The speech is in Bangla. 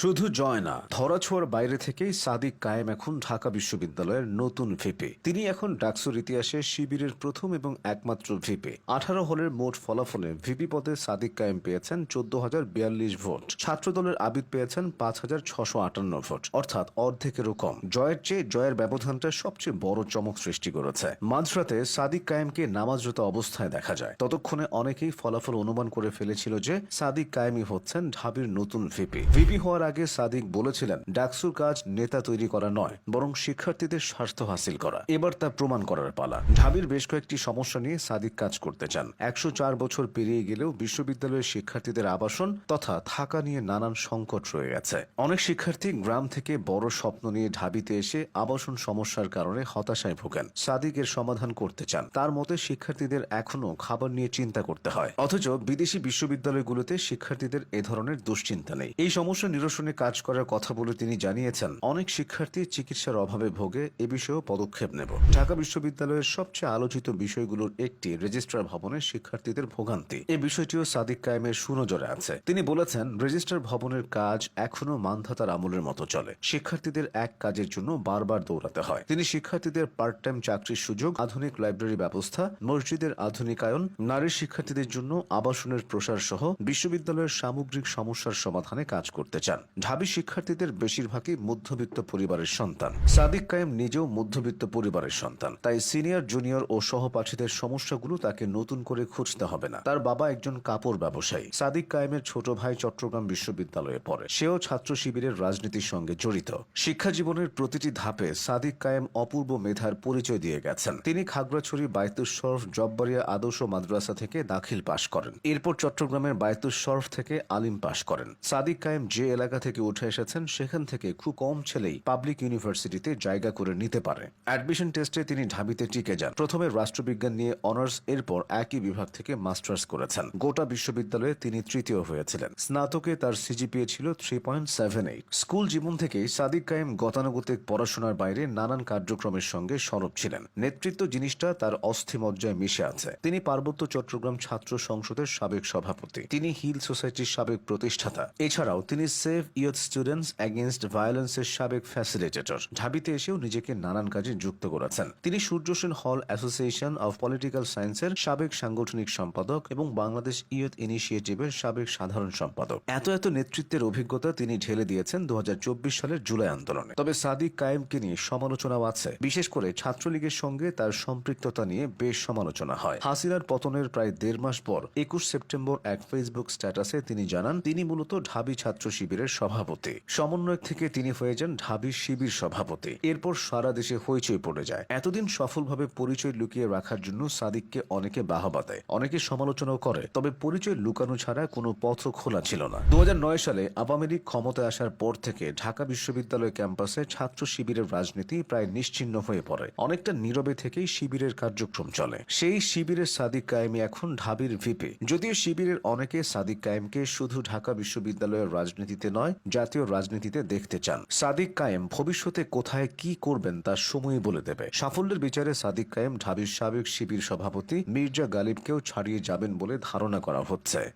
শুধু জয় না, ধরাছোঁয়ার বাইরে থেকেই সাদিক কায়েম এখন ঢাকা বিশ্ববিদ্যালয়ের নতুন ভিপি। তিনি এখন ডাকসুর ইতিহাসে শিবিরের প্রথম এবং একমাত্র ভিপি। আঠারো হলের মোট ফলাফলে ভিপি পদে সাদিক কায়েম পেয়েছেন চোদ্দ হাজার বিয়াল্লিশ ভোট। ছাত্রদলের আবিদ পেয়েছেন পাঁচ হাজার ছশো আটান্ন ভোট। অর্থাৎ অর্ধেকেরও কম। জয়ের চেয়ে জয়ের ব্যবধানটা সবচেয়ে বড় চমক সৃষ্টি করেছে। মাঝরাতে সাদিক কায়েমকে নামাজরত অবস্থায় দেখা যায়। ততক্ষণে অনেকেই ফলাফল অনুমান করে ফেলেছিল যে সাদিক কায়েমই হচ্ছেন ঢাবির নতুন ভিপি। ভিপি হওয়ার আগে সাদিক বলেছিলেন, ডাকসুর কাজ নেতা তৈরি করা নয়, বরং শিক্ষার্থীদের স্বার্থ হাসিল করা। এবার তা প্রমাণ করার পালা। ঢাবির বেশ কয়েকটি সমস্যা নিয়ে সাদিক কাজ করতে চান। একশো চার বছর পেরিয়ে গেলেও বিশ্ববিদ্যালয়ের শিক্ষার্থীদের আবাসন তথা থাকা নিয়ে নানান সংকট রয়ে গেছে। অনেক শিক্ষার্থী গ্রাম থেকে বড় স্বপ্ন নিয়ে ঢাবিতে এসে আবাসন সমস্যার কারণে হতাশায় ভোগেন। সাদিক এর সমাধান করতে চান। তার মতে, শিক্ষার্থীদের এখনও খাবার নিয়ে চিন্তা করতে হয়। অথচ বিদেশি বিশ্ববিদ্যালয়গুলোতে শিক্ষার্থীদের এ ধরনের দুশ্চিন্তা নেই। এই সমস্যা নিরসনে কাজ করার কথা বলে তিনি জানিয়েছেন, অনেক শিক্ষার্থী চিকিৎসার অভাবে ভোগে এ বিষয়েও পদক্ষেপ নেব। ঢাকা বিশ্ববিদ্যালয়ের সবচেয়ে আলোচিত বিষয়গুলোর একটি রেজিস্ট্রার ভবনের শিক্ষার্থীদের ভোগান্তি। এই বিষয়টিও সাদিক কায়েমের সুনজরে আছে। তিনি বলেছেন, রেজিস্ট্রার ভবনের কাজ এখনও মানধাতার আমলের মতো চলে। শিক্ষার্থীদের এক কাজের জন্য বারবার দৌড়াতে হয়। তিনি শিক্ষার্থীদের পার্ট টাইম চাকরির সুযোগ, আধুনিক লাইব্রেরি ব্যবস্থা, মসজিদের আধুনিকায়ন, নারী শিক্ষার্থীদের জন্য আবাসনের প্রসার সহ বিশ্ববিদ্যালয়ের সামগ্রিক সমস্যার সমাধানে কাজ করতে চান। ঢাবি শিক্ষার্থীদের বেশিরভাগই মধ্যবিত্ত পরিবারের সন্তান। সাদিক কায়েম নিজেও মধ্যবিত্ত পরিবারের সন্তান। তাই সিনিয়র, জুনিয়র ও সহপাঠীদের সমস্যাগুলো তাকে নতুন করে খুঁজতে হবে না। তার বাবা একজন কাপড় ব্যবসায়ী। সাদিক কায়েমের ছোট ভাই চট্টগ্রাম বিশ্ববিদ্যালয়ে পড়ে। সেও ছাত্র শিবিরের রাজনীতির সঙ্গে জড়িত। শিক্ষা জীবনের প্রতিটি ধাপে সাদিক কায়েম অপূর্ব মেধার পরিচয় দিয়ে গেছেন। তিনি খাগড়াছড়ি বায়তুস শরফ জব্বারিয়া আদর্শ মাদ্রাসা থেকে দাখিল পাশ করেন। এরপর চট্টগ্রামের বায়তুস শরফ থেকে আলিম পাশ করেন। সাদিক কায়েম যে এলাকা থেকে উঠে এসেছেন, সেখান থেকে খুব কম ছেলেই পাবলিক ইউনিভার্সিটিতে জায়গা করে নিতে পারে। অ্যাডমিশন টেস্টে তিনি ঢাবিতে টিকে যান। প্রথমে রাষ্ট্রবিজ্ঞান নিয়ে অনার্স এরপর একই বিভাগ থেকে মাস্টার্স করেছেন। গোটা বিশ্ববিদ্যালয়ে তিনি তৃতীয় হয়েছিলেন। স্নাতকে তার সিজিপিএ ছিল three point seven eight school জীবন থেকেই সাদিক কায়েম গতানুগতিক পড়াশোনার বাইরে নানান কার্যক্রমের সঙ্গে সরব ছিলেন। নেতৃত্ব জিনিসটা তার অস্থিমজ্জায় মিশে আছে। তিনি পার্বত্য চট্টগ্রাম ছাত্র সংসদের সাবেক সভাপতি। তিনি হিল সোসাইটির সাবেক প্রতিষ্ঠাতা। এছাড়াও তিনি সেভ ইয়থ স্টুডেন্টস এগেনস্ট ভায়োলেন্সের সাবেক ফ্যাসিলিটেটর ঢাবিতে এসেও নিজেকে নানান কাজে যুক্ত করেছেন। তিনি সূর্য সেন হল অ্যাসোসিয়েশন অফ পলিটিক্যাল সায়েন্সের সাবেক সাংগঠনিক সম্পাদক এবং বাংলাদেশ ইয়থ ইনিশিয়েটিভের সাবেক সাধারণ সম্পাদক। এত এত নেতৃত্বের অভিজ্ঞতা তিনি ঢেলে দিয়েছেন দু সালের জুলাই আন্দোলনে। তবে সাদিক কায়েমকে নিয়ে সমালোচনাও আছে। বিশেষ করে ছাত্রলীগের সঙ্গে তার সম্পৃক্ততা নিয়ে বেশ সমালোচনা হয়। হাসিনার পতনের প্রায় দেড় মাস পর একুশ সেপ্টেম্বর এক ফেসবুক স্ট্যাটাসে তিনি জানান, তিনি মূলত ঢাবি ছাত্র শিবিরের সভাপতি। সমন্বয়ক থেকে তিনি হয়ে যান ঢাবি শিবির সভাপতি। এরপর সারা দেশে হইচই পড়ে যায়। এতদিন সফলভাবে পরিচয় লুকিয়ে রাখার জন্য সাদিককে অনেকে বাহবা দেয়, অনেকে সমালোচনাও করে। তবে পরিচয় লুকানো ছাড়া কোনো পথ খোলা ছিল না। দু হাজার নয় সালে আওয়ামী লীগ ক্ষমতায় আসার পর থেকে ঢাকা বিশ্ববিদ্যালয় ক্যাম্পাসে ছাত্র শিবিরের রাজনীতি প্রায় নিশ্চিহ্ন হয়ে পড়ে। অনেকটা নীরবে থেকেই শিবিরের কার্যক্রম চলে। সেই শিবিরের সাদিক কায়েমি এখন ঢাবির ভিপি। যদিও শিবিরের অনেকে সাদিক কায়েমকে শুধু ঢাকা বিশ্ববিদ্যালয়ের রাজনীতিতে নয় জাতীয় রাজনীতিতে দেখতে চান। সাদিক কায়েম ভবিষ্যতে কোথায় কি করবেন তা সময় বলে দেবে। সাফল্যের বিচারে সাদিক কায়েম ঢাবির সাবেক শিবির সভাপতি মির্জা গালিবকেও ছাড়িয়ে যাবেন বলে ধারণা করা হচ্ছে।